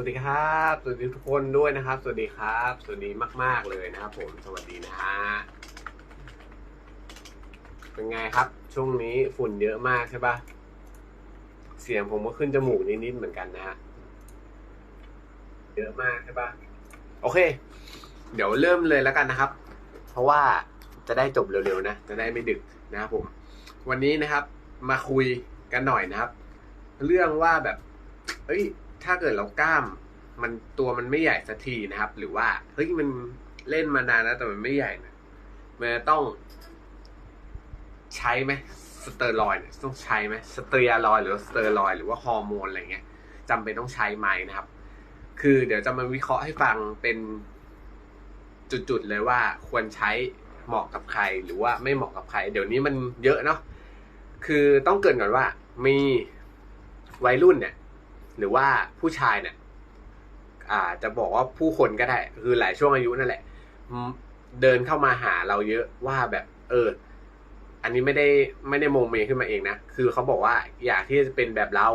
สวัสดีครับ สวัสดีทุกคนด้วยนะครับ สวัสดีครับ สวัสดีมาก ๆ เลยนะครับ ผม สวัสดีนะฮะ เป็นไงครับ ช่วงนี้ฝุ่นเยอะมากใช่ปะเสียงผมก็ขึ้นจมูกนิด ๆ เหมือนกันนะฮะ เยอะมากใช่ปะโอเค เดี๋ยวเริ่มเลยแล้วกันนะครับ เพราะว่าจะได้จบเร็ว ๆ นะ จะได้ไม่ดึกนะครับผม วันนี้นะครับ มาคุยกันหน่อยนะครับ เรื่องว่าแบบ เอ้ย ถ้าเกิดเรากล้ามมันตัวมันไม่ใหญ่สักทีนะครับ หรือว่าเฮ้ยมันเล่นมานานแล้วแต่มันไม่ใหญ่นะมันต้องใช้ไหมสเตอรอยเนี่ยต้องใช้ไหมสเตียรอยหรือสเตอรอยหรือว่าฮอร์โมนอะไรเงี้ยจำเป็นต้องใช้ไหมนะครับ คือเดี๋ยวจะมาวิเคราะห์ให้ฟังเป็นจุดๆเลยว่าควรใช้เหมาะกับใครหรือว่าไม่เหมาะกับใคร เดี๋ยวนี้มันเยอะเนาะคือต้องเกินก่อนว่ามีวัยรุ่นเนี่ย หรือว่าผู้ชายเนี่ยอาจะบอกว่าผู้คนก็ได้ คือหลายช่วงอายุนั่นแหละ เดินเข้ามาหาเราเยอะว่าแบบ เออ อันนี้ไม่ได้ไม่ได้โมเมขึ้นมาเองนะ คือเขาบอกว่าอยากที่จะเป็นแบบเรา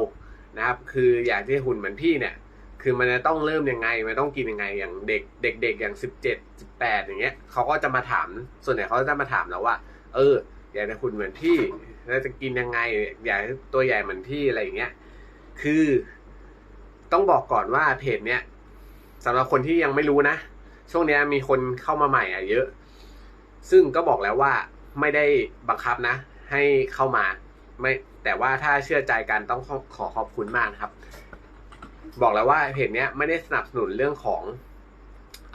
นะครับ คืออยากที่จะหุ่นเหมือนพี่เนี่ย คือมันจะต้องเริ่มยังไง มันต้องกินยังไง อย่างเด็กเด็กๆอย่างสิบเจ็ดสิบแปดอย่างเงี้ยเขาก็จะมาถาม ส่วนใหญ่เขาจะมาถามเราว่า เออ อยากจะหุ่นเหมือนพี่แล้วจะกินยังไง อยากตัวใหญ่เหมือนพี่อะไรอย่างเงี้ย คือ ต้องบอกก่อนว่าเพจเนี้ยสำหรับคนที่ยังไม่รู้นะ ช่วงนี้มีคนเข้ามาใหม่อะเยอะ ซึ่งก็บอกแล้วว่าไม่ได้บังคับนะ ให้เข้ามา ไม่แต่ว่าถ้าเชื่อใจกันต้องขอขอขอบคุณมากนะครับ บอกแล้วว่าเพจเนี้ยไม่ได้สนับสนุนเรื่องของ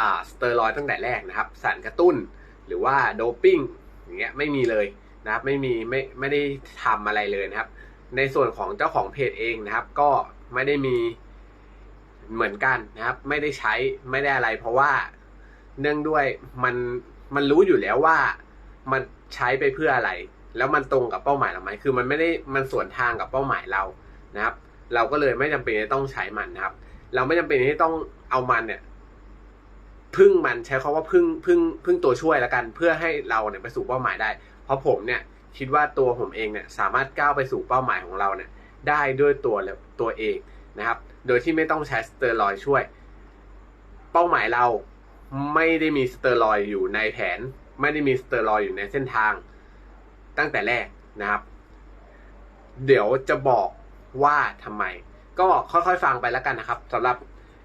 อ่าสเตอรอยตั้งแต่แรกนะครับ สารกระตุ้นหรือว่าโดปิ้งอย่างเงี้ยไม่มีเลยนะครับ ไม่มีไม่ไม่ได้ทำอะไรเลยนะครับ ในส่วนของเจ้าของเพจเองนะครับ ก็ไม่ได้มี เหมือนกันนะครับ ไม่ได้ใช้ไม่ได้อะไร เพราะว่าเนื่องด้วยมันมันรู้อยู่แล้วว่ามันใช้ไปเพื่ออะไร แล้วมันตรงกับเป้าหมายเราไหมคือมันไม่ได้มันสวนทางกับเป้าหมายเรานะครับ เราก็เลยไม่จำเป็นที่ต้องใช้มันนะครับ เราไม่จำเป็นที่ต้องเอามันเนี่ยพึ่งมันใช้คาว่าพึ่งพึ่งพึ่งตัวช่วยแล้วกัน เพื่อให้เราเนี่ยไปสู่เป้าหมายได้ เพราะผมเนี่ยคิดว่าตัวผมเองเนี่ยสามารถก้าวไปสู่เป้าหมายของเราเนี่ยได้ด้วยตัวตัวเองนะครับ โดยที่ไม่ต้องใช้สเตียรอยช่วย เป้าหมายเราไม่ได้มีสเตียรอยอยู่ในแผน ไม่ได้มีสเตียรอยอยู่ในเส้นทาง ตั้งแต่แรกนะครับ เดี๋ยวจะบอกว่าทำไม ก็ค่อยๆฟังไปแล้วกันนะครับสำหรับ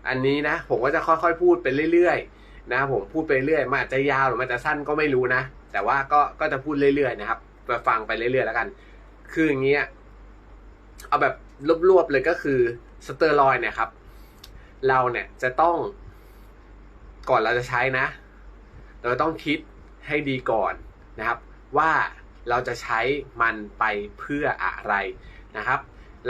อันนี้นะ ผมก็จะค่อยๆพูดไปเรื่อยๆนะผมพูดไปเรื่อยมันอาจจะยาวหรือมันจะสั้นก็ไม่รู้นะ แต่ว่าก็ก็จะพูดเรื่อยๆนะครับไปฟังไปเรื่อยๆแล้วกัน คืออย่างเงี้ย เอาแบบรวบๆเลยก็คือสเตอรอยเนี่ยครับ เราเนี่ยจะต้องก่อนเราจะใช้นะ เราต้องคิดให้ดีก่อนนะครับ ว่าเราจะใช้มันไปเพื่ออะไรนะครับ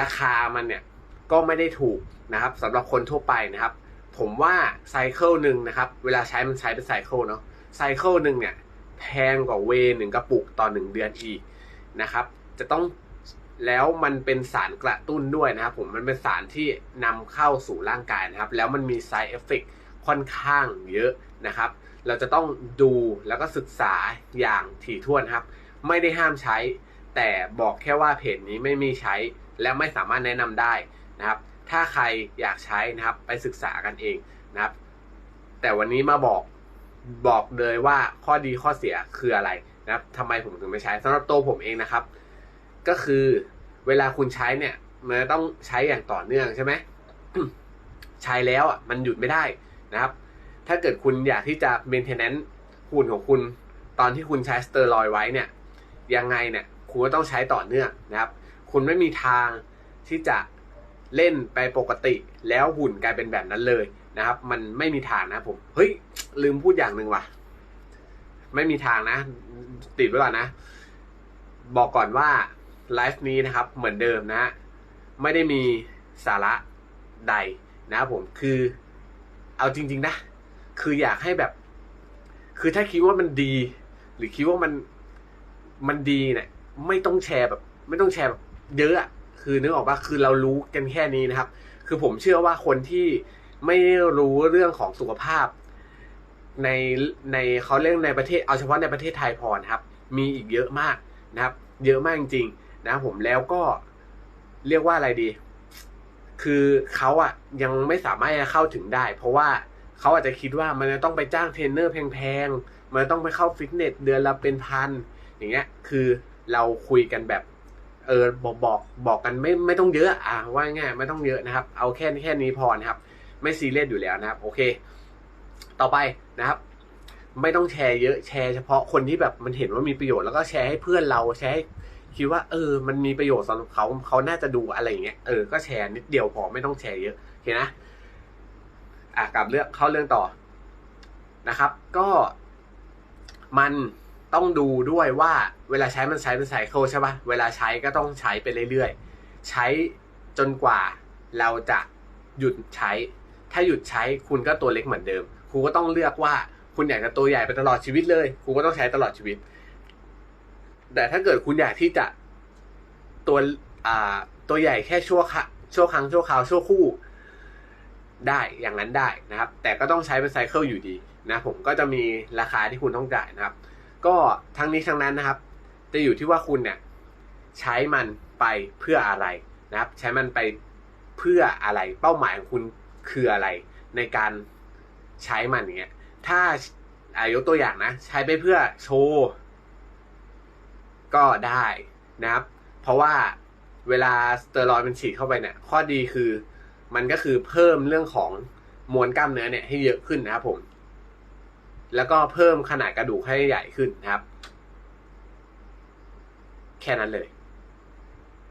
ราคามันเนี่ยก็ไม่ได้ถูกนะครับสำหรับคนทั่วไปนะครับ ผมว่าไซเคิลหนึ่งนะครับ เวลาใช้มันใช้เป็นไซเคิลเนาะไซเคิลหนึ่งเนี่ยแพงกว่าเวหนึ่งกระปุกต่อหนึ่งเดือนอีกนะครับ จะต้อง แล้วมันเป็นสารกระตุ้นด้วยนะครับผมมันเป็นสารที่นำเข้าสู่ร่างกายนะครับ แล้วมันมี side effect ค่อนข้างเยอะนะครับ เราจะต้องดูแล้วก็ศึกษาอย่างถี่ถ้วนครับ ไม่ได้ห้ามใช้ แต่บอกแค่ว่าเพจนี้ไม่มีใช้ และไม่สามารถแนะนำได้นะครับ ถ้าใครอยากใช้นะครับไปศึกษากันเองนะครับ แต่วันนี้มาบอกบอกเลยว่าข้อดีข้อเสียคืออะไรนะครับทำไมผมถึงไม่ใช้สำหรับตัวผมเองนะครับ ก็คือเวลาคุณใช้เนี่ยมันต้องใช้อย่างต่อเนื่องใช่ไหมใช้แล้วอะมันหยุดไม่ได้นะครับ ถ้าเกิดคุณอยากที่จะ maintenance หุ่นของคุณ ตอนที่คุณใช้สเตอรอยไว้เนี่ยยังไงเนี่ยคุณก็ต้องใช้ต่อเนื่องนะครับ คุณไม่มีทางที่จะเล่นไปปกติ แล้วหุ่นกลายเป็นแบบนั้นเลยนะครับ มันไม่มีทางนะผมเฮ้ยลืมพูดอย่างหนึ่งว่ะ ไม่มีทางนะ ติดไว้ก่อนนะ บอกก่อนว่า ไลฟ์นี้นะครับเหมือนเดิมนะฮะไม่ได้มีสาระใดนะครับผมคือเอาจริง ๆ นะ คืออยากให้แบบ คือถ้าคิดว่ามันดี หรือคิดว่ามันมันดีเนี่ยไม่ต้องแชร์แบบ ไม่ต้องแชร์แบบเยอะอะคือนึกออกปะคือเรารู้กันแค่นี้นะครับ คือผมเชื่อว่าคนที่ไม่รู้เรื่องของสุขภาพ ในในเขาเรียกในประเทศเอาเฉพาะในประเทศไทยพอนะครับ มีอีกเยอะมากนะครับ เยอะมากจริงๆ นะผมแล้วก็เรียกว่าอะไรดี คือเขาอะยังไม่สามารถจะเข้าถึงได้ เพราะว่าเขาอาจจะคิดว่ามันจะต้องไปจ้างเทรนเนอร์แพงๆ มันต้องไปเข้าฟิตเนสเดือนละเป็นพันอย่างเงี้ย คือเราคุยกันแบบ เออบอกบอกบอกกันไม่ไม่ต้องเยอะ อะว่าง่ายไม่ต้องเยอะนะครับ เอาแค่แค่นี้พอนะครับ ไม่ซีเรียสอยู่แล้วนะครับ โอเค ต่อไปนะครับไม่ต้องแชร์เยอะแชร์เฉพาะคนที่แบบมันเห็นว่ามีประโยชน์แล้วก็แชร์ให้เพื่อนเราแชร์ให้ คิดว่าเออ มันมีประโยชน์สำหรับเขาเขาน่าจะดูอะไรอย่างเงี้ยเออก็แชร์นิดเดียวพอไม่ต้องแชร์เยอะโอเคนะอะกลับเรื่องเข้าเรื่องต่อนะครับ ก็มันต้องดูด้วยว่าเวลาใช้มันใช้เป็นไซเคิลใช่ปะเวลาใช้ก็ต้องใช้ไปเรื่อยๆ ใช้จนกว่าเราจะหยุดใช้ ถ้าหยุดใช้คุณก็ตัวเล็กเหมือนเดิมครูก็ต้องเลือกว่าคุณอยากจะตัวใหญ่ไปตลอดชีวิตเลยครูก็ต้องใช้ตลอดชีวิต แต่ถ้าเกิดคุณอยากที่จะตัวอ่าตัวใหญ่แค่ชั่วครั้งชั่วครั้งชั่วคราวชั่วคู่ได้อย่างนั้นได้นะครับ แต่ก็ต้องใช้เป็นไซเคิลอยู่ดีนะผมก็จะมีราคาที่คุณต้องจ่ายนะครับ ก็ทั้งนี้ทั้งนั้นนะครับ จะอยู่ที่ว่าคุณเนี่ยใช้มันไปเพื่ออะไรนะครับ ใช้มันไปเพื่ออะไร เป้าหมายของคุณคืออะไร ในการใช้มันอย่างเงี้ยถ้าอายกตัวอย่างนะ ใช้ไปเพื่อโชว์ ก็ได้นะครับ เพราะว่าเวลาสเตียรอยด์มันฉีดเข้าไปเนี่ยข้อดีคือมันก็คือเพิ่มเรื่องของมวลกล้ามเนื้อเนี่ยให้เยอะขึ้นนะครับผม แล้วก็เพิ่มขนาดกระดูกให้ใหญ่ขึ้นนะครับ แค่นั้นเลย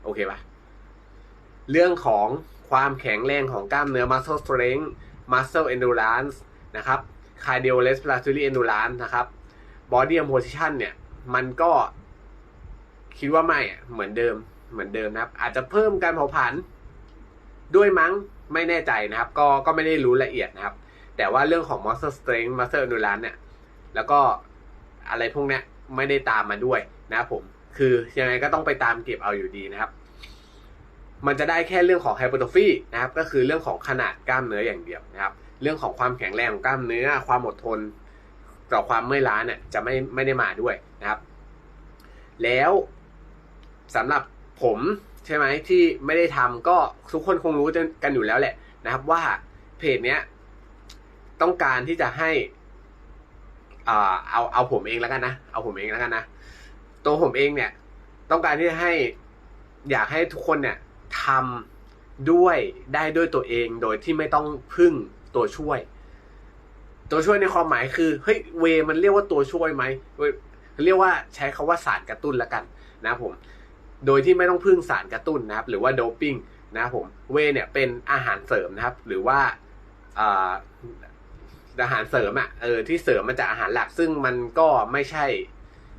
โอเคปะเรื่องของความแข็งแรงของกล้ามเนื้อ muscle strength muscle endurance นะครับ cardio respiratory endurance นะครับ body composition เนี่ย มันก็ คิดว่าไม่อะเหมือนเดิมเหมือนเดิมนะครับ อาจจะเพิ่มการเผาผลาญด้วยมั้งไม่แน่ใจนะครับ ก็ก็ไม่ได้รู้ละเอียดนะครับ แต่ว่าเรื่องของ muscle strength muscle endurance เนี่ยแล้วก็อะไรพวกเนี้ยไม่ได้ตามมาด้วยนะครับผมคือยังไงก็ต้องไปตามเก็บเอาอยู่ดีนะครับ มันจะได้แค่เรื่องของ hypertrophy นะครับ ก็คือเรื่องของขนาดกล้ามเนื้ออย่างเดียวนะครับ เรื่องของความแข็งแรงของกล้ามเนื้อ ความอดทนต่อความเมื่อยล้าเนี่ยจะไม่ไม่ได้มาด้วยนะครับ แล้ว สำหรับผมใช่ไหมที่ไม่ได้ทำก็ทุกคนคงรู้กันอยู่แล้วแหละนะครับว่าเพจเนี้ยต้องการที่จะให้อ่าเอาเอาผมเองแล้วกันนะเอาผมเองแล้วกันนะตัวผมเองเนี่ย ต้องการที่จะให้อยากให้ทุกคนเนี่ยทำด้วยได้ด้วยตัวเองโดยที่ไม่ต้องพึ่งตัวช่วย ตัวช่วยในความหมายคือเฮ้ยเวมันเรียกว่าตัวช่วยไหมเรียกว่าใช้คาว่าสารกระตุ้นแล้วกัน นะผม โดยที่ไม่ต้องพึ่งสารกระตุ้นนะครับ หรือว่าโดปปิ้งนะครับผมเวเนี่ยเป็นอาหารเสริมนะครับ หรือว่าอาหารเสริมอะเออที่เสริมมาจากอาหารหลัก ซึ่งมันก็ไม่ใช่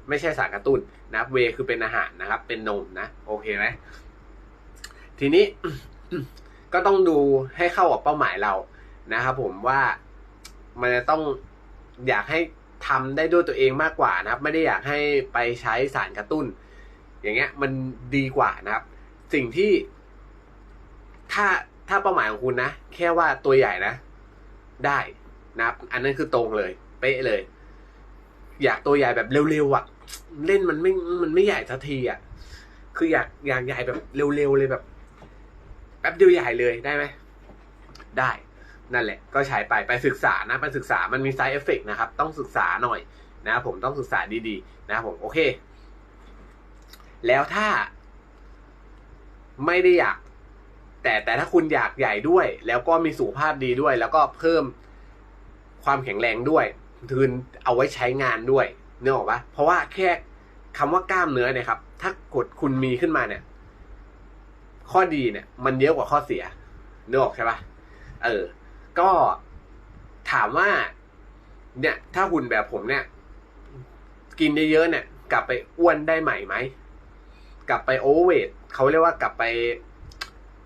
ไม่ใช่สารกระตุ้นนะครับ เวคือเป็นอาหารนะครับ เป็นนมนะโอเคไหมทีนี้ก็ต้องดูให้เข้ากับเป้าหมายเรานะครับผมว่ามันจะต้องอยากให้ทำได้ด้วยตัวเองมากกว่านะครับ ไม่ได้อยากให้ไปใช้สารกระตุ้น อย่างเงี้ยมันดีกว่านะครับ สิ่งที่ ถ้าถ้าเป้าหมายของคุณนะ แค่ว่าตัวใหญ่นะ ได้นะครับ อันนั้นคือตรงเลย เป๊ะเลย อยากตัวใหญ่แบบเร็วๆอะ เล่นมันไม่มันไม่ใหญ่สักทีอะ คืออยากอยากใหญ่แบบเร็วๆเลยแบบแป๊บเดียวใหญ่เลยได้ไหมได้นั่นแหละก็ใช้ไปไปศึกษานะไปศึกษามันมี side effect นะครับ ต้องศึกษาหน่อยนะครับผมต้องศึกษาดีๆนะครับผมโอเค แล้วถ้า ไม่ได้อยาก แต่แต่ถ้าคุณอยากใหญ่ด้วย แล้วก็มีสุขภาพดีด้วย แล้วก็เพิ่มความแข็งแรงด้วยคือเอาไว้ใช้งานด้วยเนื้อออกปะเพราะว่าแค่คำว่ากล้ามเนื้อเนี่ยครับ ถ้ากดคุณมีขึ้นมาเนี่ย ข้อดีเนี่ย มันเยอะกว่าข้อเสียเนื้อออกใช่ปะเออ ก็ถามว่า เนี่ย ถ้าหุ่นแบบผมเนี่ย กินเยอะๆเนี่ย กลับไปอ้วนได้ใหม่ไหม กลับไปโอเวอร์เวทเขาเรียกว่ากลับไป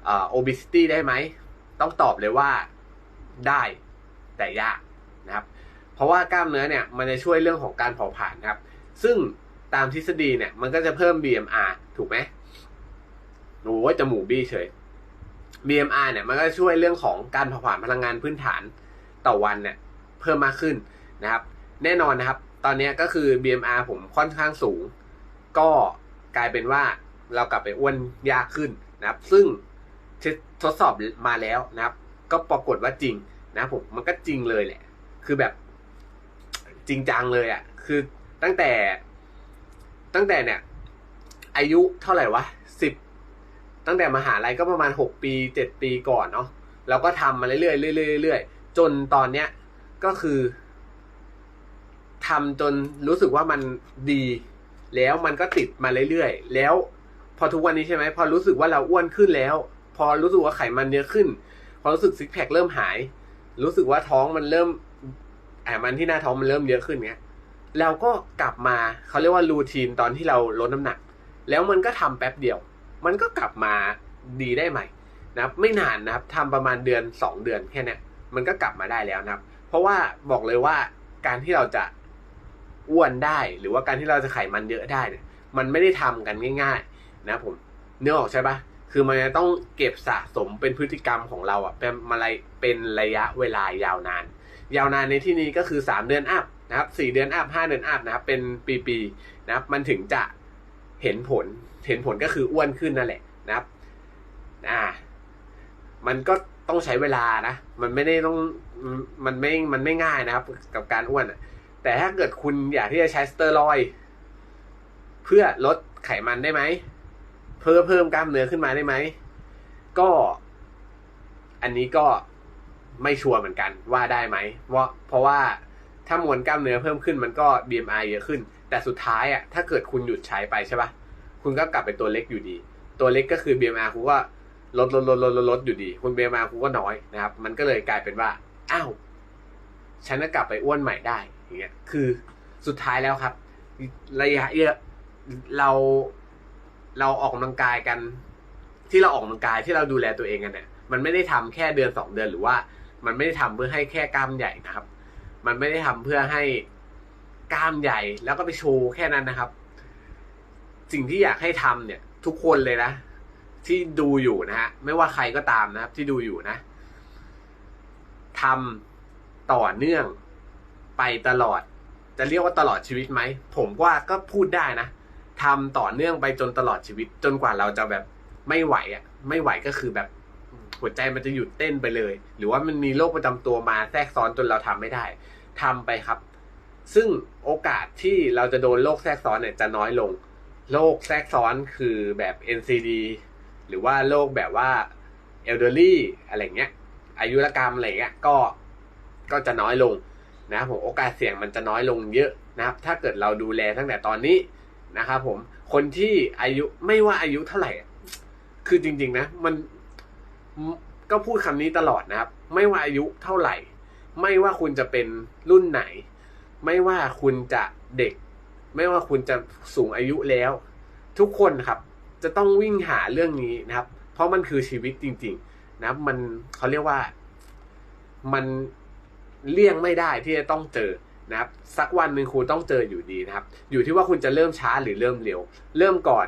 อ่าโอบิสตี้ได้ไหม ต้องตอบเลยว่าได้แต่ยากนะครับ เพราะว่ากล้ามเนื้อเนี่ยมันจะช่วยเรื่องของการเผาผลาญครับ ซึ่งตามทฤษฎีเนี่ยมันก็จะเพิ่ม BMR ถูกไหมโอ้ยจมูกบี้เฉย BMR เนี่ยมันก็ช่วยเรื่องของการเผาผลาญพลังงานพื้นฐานต่อวันเนี่ยเพิ่มมากขึ้นนะครับ แน่นอนนะครับ ตอนนี้ก็คือ BMR ผมค่อนข้างสูง ก็ กลายเป็นว่าเรากลับไปอ้วนยากขึ้นนะครับ ซึ่งทดสอบมาแล้วนะครับ ก็ปรากฏว่าจริงนะผมมันก็จริงเลยแหละ คือแบบจริงจังเลยอะ่ะ คือตั้งแต่ตั้งแต่เนี่ย อายุเท่าไหร่วะสิบตั้งแต่มหาลัยก็ประมาณหกปีเจ็ดปีก่อนเนาะเราก็ทำมาเรื่อยๆเรื่อยๆเรื่อยๆจนตอนเนี้ยก็คือทำจนรู้สึกว่ามันดี แล้วมันก็ติดมาเรื่อยๆ แล้วพอทุกวันนี้ใช่ไหมพอรู้สึกว่าเราอ้วนขึ้นแล้ว พอรู้สึกว่าไขมันเยอะขึ้น พอรู้สึกซิกแพคเริ่มหาย รู้สึกว่าท้องมันเริ่มไขมันที่หน้าท้องมันเริ่มเยอะขึ้นเงี้ยเราก็กลับมาเขาเรียกว่ารูทีนตอนที่เราลดน้ำหนัก แล้วมันก็ทำแป๊บเดียว มันก็กลับมาดีได้ใหม่นะครับ ไม่นานนะครับทำประมาณเดือนสองเดือนแค่นี้มันก็กลับมาได้แล้วนะครับ เพราะว่าบอกเลยว่าการที่เราจะ อ้วนได้ หรือว่าการที่เราจะไขมันเยอะได้เนี่ยมันไม่ได้ทำกันง่ายๆ นะผมเนื้อออกใช่ปะคือมันจะต้องเก็บสะสมเป็นพฤติกรรมของเราอะเป็นมาลัยเป็นระยะเวลายาวนาน ยาวนานในที่นี้ก็คือสามเดือนอัพนะครับสี่เดือนอัพห้าเดือนอัพนะครับเป็นปีๆนะครับมันถึงจะเห็นผลเห็นผลก็คืออ้วนขึ้นนั่นแหละนะครับอ่ามันก็ต้องใช้เวลานะ มันไม่ได้ต้องมันไม่มันไม่ง่ายนะครับ กับการอ้วนอะ แต่ถ้าเกิดคุณอยากที่จะใช้สเตอรอยเพื่อลดไขมันได้ไหม เพื่อเพิ่มกล้ามเนื้อขึ้นมาได้ไหม ก็ อันนี้ก็ไม่ชัวร์เหมือนกันว่าได้ไหมว่าเพราะว่าถ้ามวลกล้ามเนื้อเพิ่มขึ้นมันก็ BMI เยอะขึ้น แต่สุดท้ายอะถ้าเกิดคุณหยุดใช้ไปใช่ปะคุณก็กลับไปตัวเล็กอยู่ดี ตัวเล็กก็คือ BMI คุณก็ลดลดลดลดลดลดอยู่ดี คุณ BMI คุณก็น้อยนะครับ มันก็เลยกลายเป็นว่า อ้าว ฉันก็กลับไปอ้วนใหม่ได้ อย่างเงี้ยคือสุดท้ายแล้วครับ ระยะเยอะเราเราออกกำลังกายกัน ที่เราออกกำลังกายที่เราดูแลตัวเองกันเนี่ยมันไม่ได้ทำแค่เดือนสองเดือนหรือว่า มันไม่ได้ทำเพื่อให้แค่กล้ามใหญ่นะครับ มันไม่ได้ทำเพื่อให้กล้ามใหญ่แล้วก็ไปโชว์แค่นั้นนะครับ สิ่งที่อยากให้ทำเนี่ย ทุกคนเลยนะ ที่ดูอยู่นะฮะไม่ว่าใครก็ตามนะครับ ที่ดูอยู่นะทำต่อเนื่อง ไปตลอด จะเรียกว่าตลอดชีวิตไหม ผมว่าก็พูดได้นะทำต่อเนื่องไปจนตลอดชีวิต จนกว่าเราจะแบบไม่ไหวอะ ไม่ไหวก็คือแบบหัวใจมันจะหยุดเต้นไปเลย หรือว่ามันมีโรคประจำตัวมาแทรกซ้อนจนเราทำไม่ได้ทำไปครับ ซึ่งโอกาสที่เราจะโดนโรคแทรกซ้อนเนี่ยจะน้อยลง โรคแทรกซ้อนคือแบบ NCD หรือว่าโรคแบบว่า elderly อะไรเงี้ย อายุรกรรมอะไรเงี้ย ก็ ก็จะน้อยลง นะครับผมโอกาสเสี่ยงมันจะน้อยลงเยอะนะครับ ถ้าเกิดเราดูแลตั้งแต่ตอนนี้นะครับผมคนที่อายุไม่ว่าอายุเท่าไหร่ คือจริง ๆ นะ มันก็พูดคำนี้ตลอดนะครับ ไม่ว่าอายุเท่าไหร่ ไม่ว่าคุณจะเป็นรุ่นไหน ไม่ว่าคุณจะเด็ก ไม่ว่าคุณจะสูงอายุแล้ว ทุกคนครับ จะต้องวิ่งหาเรื่องนี้นะครับ เพราะมันคือชีวิตจริง ๆ นะครับ มันเขาเรียกว่ามัน เลี่ยงไม่ได้ที่จะต้องเจอนะครับสักวันหนึ่งคุณต้องเจออยู่ดีนะครับ อยู่ที่ว่าคุณจะเริ่มช้าหรือเริ่มเร็ว เริ่มก่อน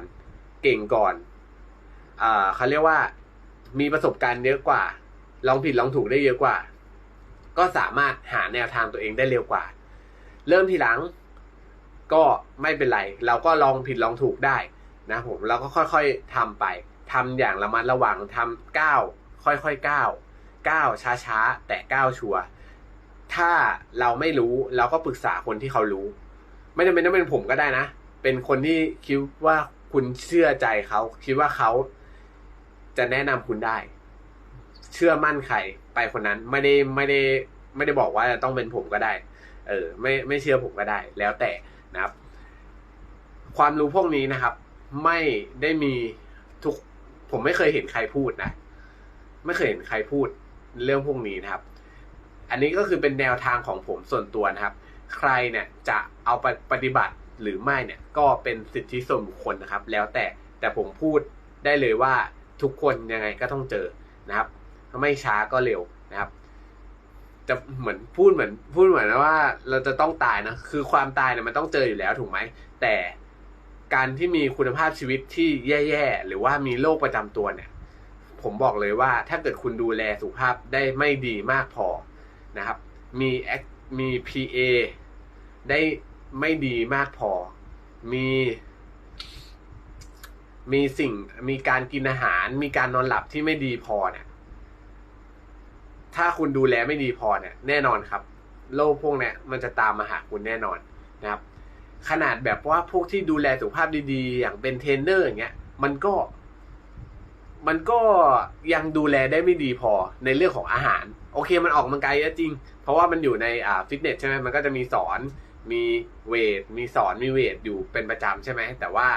เก่งก่อนอ่าเขาเรียกว่ามีประสบการณ์เยอะกว่า ลองผิดลองถูกได้เยอะกว่า ก็สามารถหาแนวทางตัวเองได้เร็วกว่า เริ่มทีหลังก็ไม่เป็นไร เราก็ลองผิดลองถูกได้นะผมเราก็ค่อยๆทำไปทำอย่างระมัดระวังทำก้าวค่อยๆก้าวก้าวช้าๆแต่ก้าวชัวร์ ถ้าเราไม่รู้เราก็ปรึกษาคนที่เขารู้ ไม่จำเป็นต้องเป็นผมก็ได้นะ เป็นคนที่คิดว่าคุณเชื่อใจเขา คิดว่าเขาจะแนะนำคุณได้ เชื่อมั่นใครไปคนนั้นไม่ได้ไม่ได้ ไม่ได้บอกว่าจะต้องเป็นผมก็ได้ เออ ไม่ไม่เชื่อผมก็ได้ แล้วแต่นะครับ ความรู้พวกนี้นะครับ ไม่ได้มีทุก ผมไม่เคยเห็นใครพูดนะ ไม่เคยเห็นใครพูดเรื่องพวกนี้นะครับ อันนี้ก็คือเป็นแนวทางของผมส่วนตัวนะครับ ใครเนี่ยจะเอาไปปฏิบัติหรือไม่เนี่ยก็เป็นสิทธิส่วนบุคคลนะครับ แล้วแต่แต่ผมพูดได้เลยว่าทุกคนยังไงก็ต้องเจอนะครับไม่ช้าก็เร็วนะครับ จะเหมือนพูดเหมือน พูดเหมือนว่าเราจะต้องตายนะคือความตายเนี่ยมันต้องเจออยู่แล้วถูกไหมแต่การที่มีคุณภาพชีวิตที่แย่ๆหรือว่ามีโรคประจำตัวเนี่ย ผมบอกเลยว่าถ้าเกิดคุณดูแลสุขภาพได้ไม่ดีมากพอ นะครับ มีแอคมี PA ได้ไม่ดีมากพอ มี มีสิ่งมีการกินอาหาร มีการนอนหลับที่ไม่ดีพอเนี่ย ถ้าคุณดูแลไม่ดีพอเนี่ย แน่นอนครับ โรคพวกเนี้ยมันจะตามมาหาคุณแน่นอนนะครับ ขนาดแบบว่าพวกที่ดูแลสุขภาพดีๆ อย่างเป็นเทรนเนอร์อย่างเงี้ย มันก็ มันก็ยังดูแลได้ไม่ดีพอในเรื่องของอาหาร โอเคมันออกกำลังกายเยอะจริง เพราะว่ามันอยู่ในอ่าฟิตเนสใช่ไหมมันก็จะมีสอนมีเวทมีสอนมีเวทอยู่เป็นประจำใช่ไหมแต่ว่า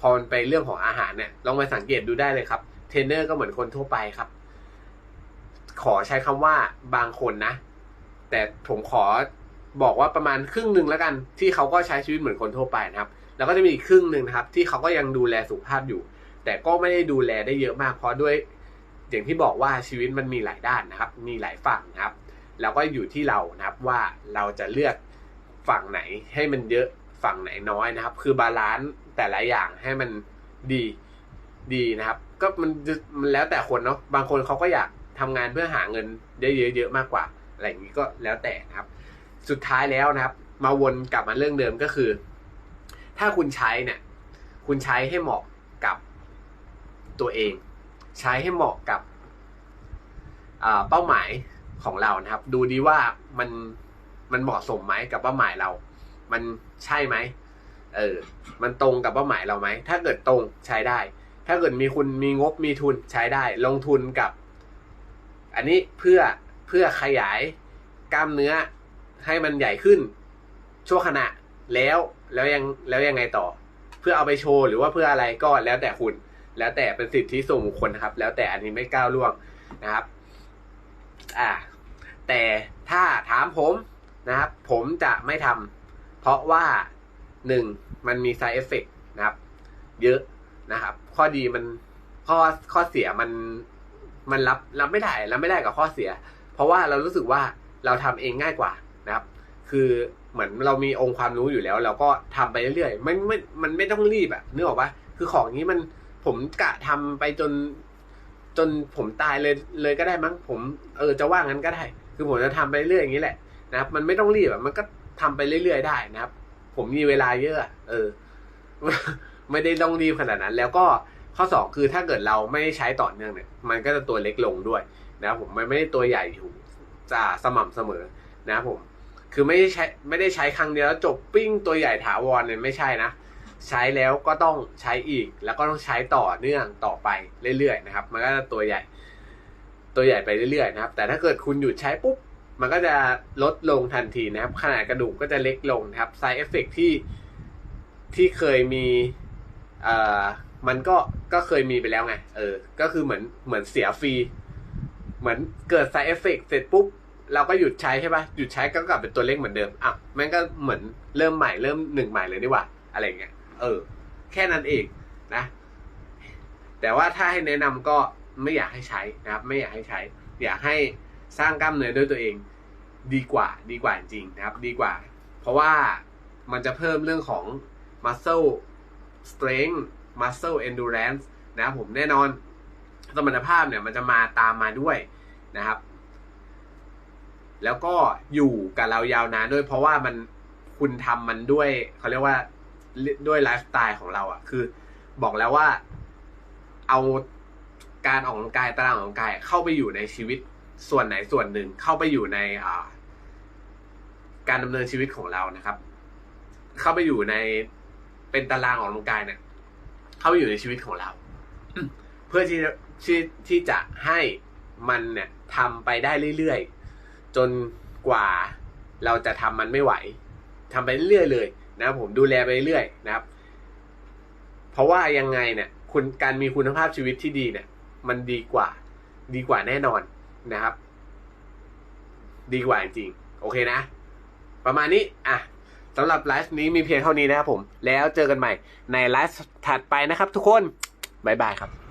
พอมันไปเรื่องของอาหารเนี่ยลองไปสังเกตดูได้เลยครับเทรนเนอร์ก็เหมือนคนทั่วไปครับ ขอใช้คำว่าบางคนนะ แต่ผมขอบอกว่าประมาณครึ่งหนึ่งแล้วกัน ที่เขาก็ใช้ชีวิตเหมือนคนทั่วไปนะครับ แล้วก็จะมีอีกครึ่งหนึ่งนะครับ ที่เขาก็ยังดูแลสุขภาพอยู่ แต่ก็ไม่ได้ดูแลได้เยอะมากเพราะด้วยอย่างที่บอกว่าชีวิตมันมีหลายด้านนะครับ มีหลายฝั่งนะครับ แล้วก็อยู่ที่เรานะครับว่าเราจะเลือกฝั่งไหนให้มันเยอะฝั่งไหนน้อยนะครับ คือบาลานซ์แต่ละอย่างให้มันดีดีนะครับ ก็มันมันแล้วแต่คนเนาะบางคนเขาก็อยากทำงานเพื่อหาเงินได้เยอะๆมากกว่า อะไรอย่างนี้ก็แล้วแต่นะครับ สุดท้ายแล้วนะครับ มาวนกลับมาเรื่องเดิมก็คือ ถ้าคุณใช้เนี่ย คุณใช้ให้เหมาะ ตัวเอง ใช้ให้เหมาะกับเป้าหมายของเรานะครับ ดูดีว่ามันมันเหมาะสมไหมกับเป้าหมายเรา มันใช่ไหมเออ มันตรงกับเป้าหมายเราไหม ถ้าเกิดตรงใช้ได้ ถ้าเกิดมีคุณมีงบมีทุนใช้ได้ ลงทุนกับ อันนี้เพื่อเพื่อขยายกล้ามเนื้อให้มันใหญ่ขึ้น ชั่วขณะแล้วแล้วยังแล้วยังไงต่อ เพื่อเอาไปโชว์หรือว่าเพื่ออะไรก็แล้วแต่คุณ แล้วแต่เป็นสิทธิส่วนบุคคลนะครับ แล้วแต่อันนี้ไม่ก้าวล่วงนะครับ อ่า แต่ถ้าถามผมนะครับ ผมจะไม่ทำเพราะว่าหนึ่งมันมี side effect นะครับ เยอะนะครับ ข้อดีมันข้อข้อเสียมันมันรับรับไม่ได้รับไม่ได้กับข้อเสีย เพราะว่าเรารู้สึกว่าเราทำเองง่ายกว่านะครับ คือเหมือนเรามีองค์ความรู้อยู่แล้ว เราก็ทำไปเรื่อยๆไม่ไม่มันไม่ต้องรีบอะนึกออกปะคือของนี้มัน ผมกะทำไปจน จนผมตายเลยเลยก็ได้มั้งผม เออจะว่างั้นก็ได้ คือผมจะทำไปเรื่อยอย่างนี้แหละนะครับ มันไม่ต้องรีบอะมันก็ทำไปเรื่อยๆได้นะครับ ผมมีเวลาเยอะ เออ ไม่ได้ต้องรีบขนาดนั้น แล้วก็ข้อสองคือถ้าเกิดเราไม่ใช้ต่อเนื่องเนี่ย มันก็จะตัวเล็กลงด้วยนะครับผมมันไม่ได้ตัวใหญ่อยู่จะสม่ำเสมอนะครับผม คือไม่ได้ใช้ไม่ได้ใช้ครั้งเดียวแล้วจบปิ้งตัวใหญ่ถาวรเนี่ยไม่ใช่นะ ใช้แล้วก็ต้องใช้อีก แล้วก็ต้องใช้ต่อเนื่องต่อไปเรื่อยๆนะครับ มันก็จะตัวใหญ่ ตัวใหญ่ไปเรื่อยๆนะครับ แต่ถ้าเกิดคุณหยุดใช้ปุ๊บมันก็จะลดลงทันทีนะครับ ขนาดกระดูกก็จะเล็กลงนะครับ side effect ที่ที่เคยมีเอ่อมันก็ก็เคยมีไปแล้วไงเออ ก็คือเหมือนเหมือนเสียฟรี เหมือนเกิด side effect เสร็จปุ๊บเราก็หยุดใช้ใช่ปะหยุดใช้ก็กลับเป็นตัวเล็กเหมือนเดิมอะแม่งก็เหมือนเริ่มใหม่เริ่มหนึ่งใหม่เลยนี่หว่า อะไรเงี้ย เออ แค่นั้นเองนะ แต่ว่าถ้าให้แนะนำก็ไม่อยากให้ใช้นะครับ ไม่อยากให้ใช้ อยากให้สร้างกล้ามเนื้อด้วยตัวเอง ดีกว่า ดีกว่าจริงนะครับ ดีกว่า เพราะว่ามันจะเพิ่มเรื่องของ muscle strength muscle endurance นะครับผมแน่นอน สมรรถภาพเนี่ยมันจะมาตามมาด้วยนะครับ แล้วก็อยู่กับเรายาวนานด้วย เพราะว่ามันคุณทำมันด้วยเขาเรียกว่า ด้วยไลฟ์สไตล์ของเราอะ่ะ คือบอกแล้วว่าเอาการออกกำลังกายตารางออกกำลังกายเข้าไปอยู่ในชีวิตส่วนไหนส่วนหนึ่งเข้าไปอยู่ในอ่าการดำเนินชีวิตของเรานะครับ เข้าไปอยู่ในเป็นตารางออกกำลังกายเนี่ย เข้าไปอยู่ในชีวิตของเรา เพื่อที่ที่ที่จะให้มันเนี่ยทำไปได้เรื่อยๆ จนกว่าเราจะทำมันไม่ไหวทำไปเรื่อยๆเลย นะครับผมดูแลไปเรื่อยนะครับ เพราะว่ายังไงเนี่ย คุณการมีคุณภาพชีวิตที่ดีเนี่ย มันดีกว่า ดีกว่าแน่นอนนะครับ ดีกว่าจริงๆโอเคนะ ประมาณนี้อะสำหรับไลฟ์นี้มีเพียงเท่านี้นะครับผม แล้วเจอกันใหม่ในไลฟ์ถัดไปนะครับทุกคน บ๊ายบายครับ